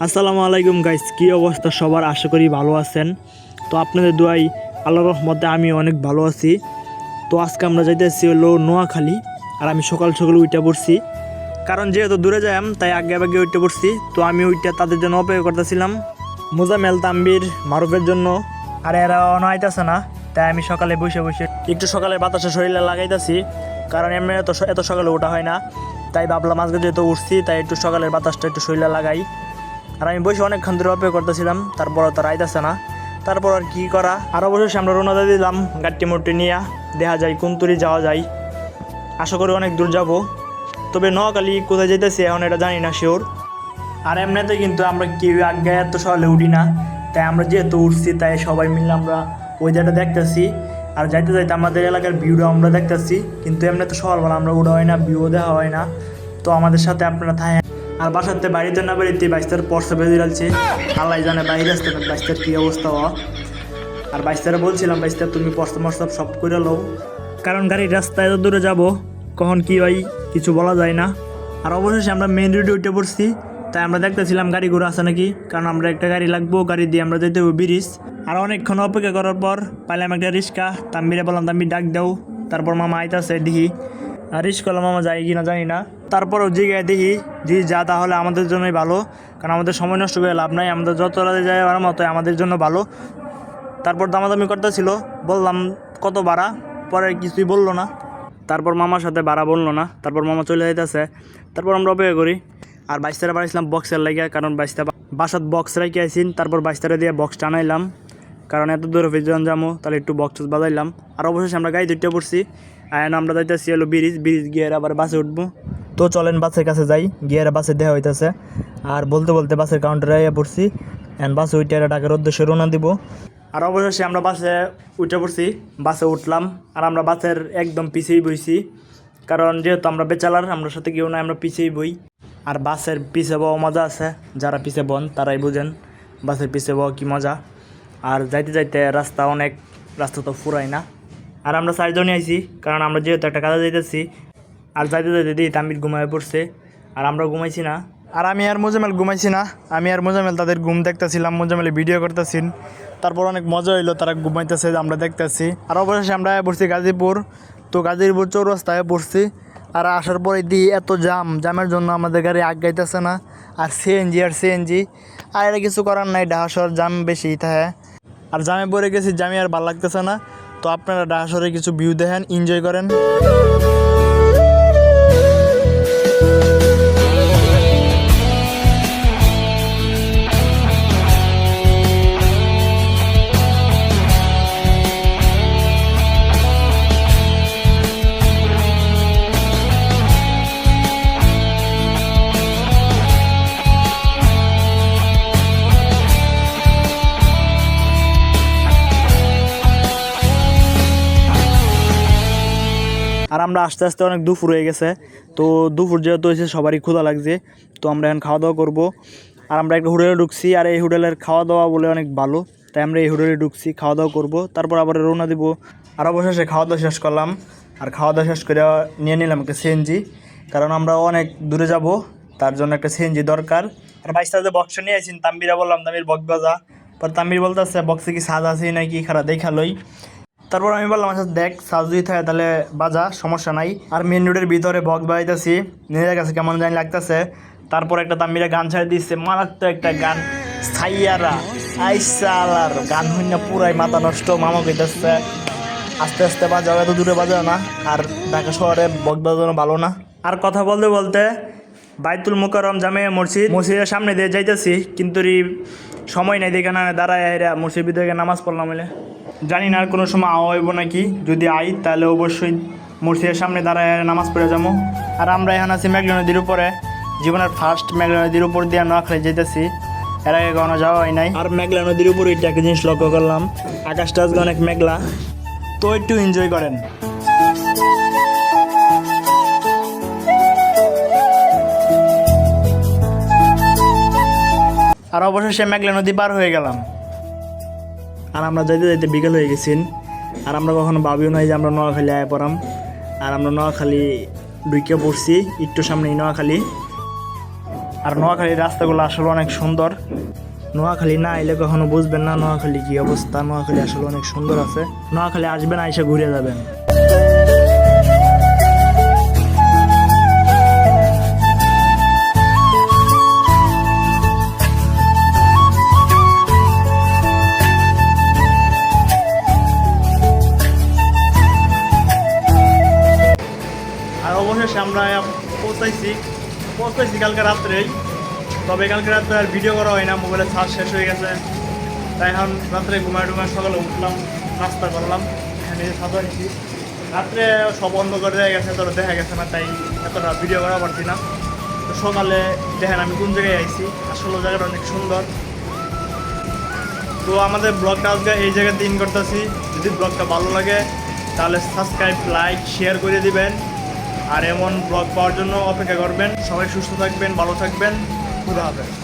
আসসালামু আলাইকুম গাইস কি অবস্থা? সবার আশা করি ভালো আছেন। তো আপনাদের দোয়াই আল্লাহ রহমতে আমি অনেক ভালো আছি। তো আজকে আমরা যাইতেছি হলো নোয়াখালী, আর আমি সকাল সকাল উইটা পড়ছি। কারণ যেহেতু দূরে যাইম তাই আগে আগে উইটা পড়ছি। তো আমি ওইটা তাদের জন্য অপেক্ষা করতেছিলাম। মোজামেল তাম্বির মারুফের জন্য। আর এরা অনাইতেছে না, তাই আমি সকালে বসে বসে একটু সকালে বাতাসে শরীরে লাগাইতেছি। কারণ এমনি এত এত সকালে ওঠা হয় না। তাই ভাবলাম আজকে যেহেতু উঠছি, তাই একটু সকালের বাতাসটা একটু শরীরে লাগাই। আর আমি বসে অনেকক্ষণ ধরে অপেক্ষা করতেছিলাম তারপর তার আইতেছে না। তারপর আর কী করা? আর অবশেষে আমরা রোনাদা দিলাম গাড়ি মোটটি নিয়ে। দেখা যায় কুন্তুরি যাওয়া যায়। আশা করি অনেক দূর যাব। তবে নোয়াখালী কোথায় যেতেছি এখন এটা জানি না শিওর আর এমনিতে কিন্তু আমরা কেউ আগে এত সকালে উঠি না। তাই আমরা যেহেতু উঠছি, তাই সবাই মিলে আমরা ওই জায়গাটা দেখতেছি। আর যাইতে যাইতে আমাদের এলাকার ভিউটা আমরা দেখতেছি। কিন্তু এমনি তো সকালবেলা আমরা উঠা হয় না ভিউ দেওয়া হয় না। তো আমাদের সাথে আপনারা থাকেন। আর বাসাতে বাড়িতে না বাড়িতে বাইস্তার পরশে বেঁধে যাচ্ছে আল্লাহ জানে বাইরে আসতে না বাইস্তার কী অবস্থা হওয়া আর বাইশটারে বলছিলাম বাইশটা তুমি পরশে মরসব সব করে লও। কারণ গাড়ির রাস্তায় এত দূরে যাব, কখন কি হয় কিছু বলা যায় না। আর অবশেষে আমরা মেন রোডে উঠে পড়ছি, তাই আমরা দেখতেছিলাম গাড়ি ঘোড়া আছে নাকি। কারণ আমরা একটা গাড়ি লাগবো, গাড়ি দিয়ে আমরা যেতে হবে ব্রিজ। আর অনেকক্ষণ অপেক্ষা করার পর পাইলাম একটা রিক্সা, তাম্বিরে বললাম তাম্বি ডাক দাও। তারপর মামা আইতাছে, দেখি। আর রিস্ক করলাম মামা যায় কিনা জানি না। তারপরেও জিগায় দেখি, যে যা তাহলে আমাদের জন্যই ভালো। কারণ আমাদের সময় নষ্ট করে লাভ নাই, আমাদের যত রাতে যায় আমার মতো আমাদের জন্য ভালো। তারপর দামাদামি করতেছিল, বললাম, কত ভাড়া? পরে কিছুই বলল না। তারপর মামার সাথে ভাড়া বলল না। তারপর মামা চলে যাইতেছে। তারপর আমরা অপেক্ষা করি। আর বাইশটারে বাড়াইছিলাম বক্সের লাগিয়া কারণ বাইশটা বাসাত বক্স রেখে আইসিন তারপর বাইশটারে দিয়ে বক্স টানাইলাম। কারণ এত দূর অফিস যাব, তাহলে একটু বক্স বাজাইলাম। আর অবশেষে আমরা গাড়ি দুইটা পড়ছি। আর আমরা যাইতেছি হলো ব্রিজ ব্রিজ গিয়ে আবার বাসে উঠবো। তো চলেন বাসের কাছে যাই, গিয়ে বাসে দেওয়া হইতেছে। আর বলতে বলতে বাসের কাউন্টারে আইয়া পড়ছি। অ্যান্ড বাসে উঠে ঢাকার উদ্দেশ্যে রওনা দিব। আর অবশেষে আমরা বাসে উঠে পড়ছি, বাসে উঠলাম। আর আমরা বাসের একদম পিছিয়েই বইছি। কারণ যেহেতু আমরা বেচালার, আমরা সাথে কেউ না আমরা পিছিয়েই বই। আর বাসের পিছে বওয়া মজা আছে। যারা পিছে বন, তারাই বুঝেন বাসের পিছে বওয়া কি মজা। আর যাইতে যাইতে রাস্তা অনেক, রাস্তা তো ফুরাই না। আর আমরা চারজনই আইছি, কারণ আমরা যেহেতু একটা কাজে যাইতেছি, আর যাইতে যাইতে দিই তামির ঘুমায় পড়ছে, আর আমরা ঘুমাইছি না। আর আমি আর মোজামেল ঘুমাইছি না, আমি আর মোজামেল তাদের ঘুম দেখতেছিলাম মোজামেলে ভিডিও করতেছি তারপর অনেক মজা হইল, তারা ঘুমাইতেছে, আমরা দেখতেছি। আর অবশেষে আমরা পড়ছি গাজীপুর, তো গাজীপুর চৌরাস্তায় পড়ছি। আর আসার পরে দিই এত জাম জামের জন্য আমাদের গাড়ি আগাইতেছে না। আর সিএনজি আর সিএনজি আর এটা কিছু করার নাই ঢাকা জাম বেশি থাকে। আর জামে পরে গেছি, জামে আর ভালো লাগতেছে না। তো আপনারা ডাহাসরে কিছু ভিউ দেখেন এনজয় করেন। আর আমরা আস্তে আস্তে অনেক দুপুর হয়ে গেছে। তো দুপুর যেহেতু হয়েছে, সবারই ক্ষুধা লাগছে। তো আমরা এখন খাওয়া দাওয়া করব। আর আমরা একটা হোটেলে ঢুকছি, আর এই হোটেলের খাওয়া দাওয়া বলে অনেক ভালো। তাই আমরা এই হোটেলে ঢুকছি খাওয়া দাওয়া করব। তারপর আবার রওনা দিব। আর অবশেষে খাওয়া দাওয়া শেষ করলাম। আর খাওয়া দাওয়া শেষ করে নিয়ে নিলাম একটা সিএনজি কারণ আমরা অনেক দূরে যাব, তার জন্য একটা সিএনজি দরকার। আর বাইশটা যে বক্স নিয়ে আসছেন তাম্বিরা বললাম তামির বক বাজা পর তাম্বির বলতেছে বক্সে কি সাজ আছে নাকি? খারাপ দেখালই তারপর আমি বললাম আচ্ছা দেখ, সাজ যদি থাকে তাহলে বাজা, সমস্যা নাই। আর মেন রোডের ভিতরে বক্স বাজাইতেছি নিজের কাছে কেমন জানি লাগতেছে। তারপর একটা তাম্বিরা গান ছাড়ে দিচ্ছে মারাত্মক একটা গান। সাইয়ারা আইসালার গান হইনা পুরাই মাথা নষ্ট, মামা কইতেছে, আস্তে আস্তে বাজাও, এত দূরে বাজাও না, আর ঢাকা শহরে বক বাজানো ভালো না। আর কথা বলতে বলতে বাইতুল মুকাররম জামে মসজিদ, মসজিদের সামনে দিয়ে যাইতেছি, কিন্তু সময় নেই, দেখে না, দাঁড়ায় আইরা মসজিদ ভিতরে নামাজ পড়লাম বলে। জানি না আর কোনো সময় আওয়া হইব নাকি, যদি আই, তাহলে অবশ্যই মসজিদের সামনে দাঁড়ায় নামাজ পড়ে যাব। আর আমরা এখন আছি মেঘলা নদীর উপরে। জীবনের ফার্স্ট মেঘলা নদীর উপর দিয়ে নোয়াখালী যেতেছি। এর আগে কখনো যাওয়া হয় নাই। আর মেঘলা নদীর উপর এটা একটা জিনিস লক্ষ্য করলাম। আকাশটা আজকে অনেক মেঘলা। তো একটু এনজয় করেন। আর অবশেষে মেঘলা নদী পার হয়ে গেলাম। আর আমরা যাইতে যাইতে বিকেল হয়ে গেছেন আর আমরা কখনো ভাবিও নাই যে আমরা নোয়াখালী আয় পড়াম। আর আমরা নোয়াখালী ঢুকে পড়ছি একটু সামনেই নোয়াখালী। আর নোয়াখালীর রাস্তাগুলো আসলে অনেক সুন্দর। নোয়াখালী না এলে কখনো বুঝবেন না নোয়াখালী কি অবস্থা। নোয়াখালী আসলে অনেক সুন্দর আছে। নোয়াখালী আসবেন, আইসা ঘুরে যাবেন। পৌঁছাইছি। পৌঁছাইছি কালকে রাত্রেই। তবে কালকে রাত্রে আর ভিডিও করা হয় না মোবাইলে চার্জ শেষ হয়ে গেছে। তাই এখন রাত্রে ঘুমায় টুমায় সকালে উঠলাম, নাস্তা করলাম, এখানে খাবার নিচ্ছি রাত্রে সব অন্ধকার হয়ে গেছে, তোরা দেখা গেছে না, তাই এতটা ভিডিও করা পারছি না। তো সকালে দেখেন আমি কোন জায়গায় আইছি, আসলে জায়গাটা অনেক সুন্দর। তো আমাদের ব্লগটা আজকে এই জায়গায় দিন করতেছি। যদি ব্লগটা ভালো লাগে, তাহলে সাবস্ক্রাইব লাইক শেয়ার করে দিবেন। আর এমন ব্লগ পাওয়ার জন্য অপেক্ষা করবেন। সবাই সুস্থ থাকবেন ভালো থাকবেন। খুদা হাফেজ।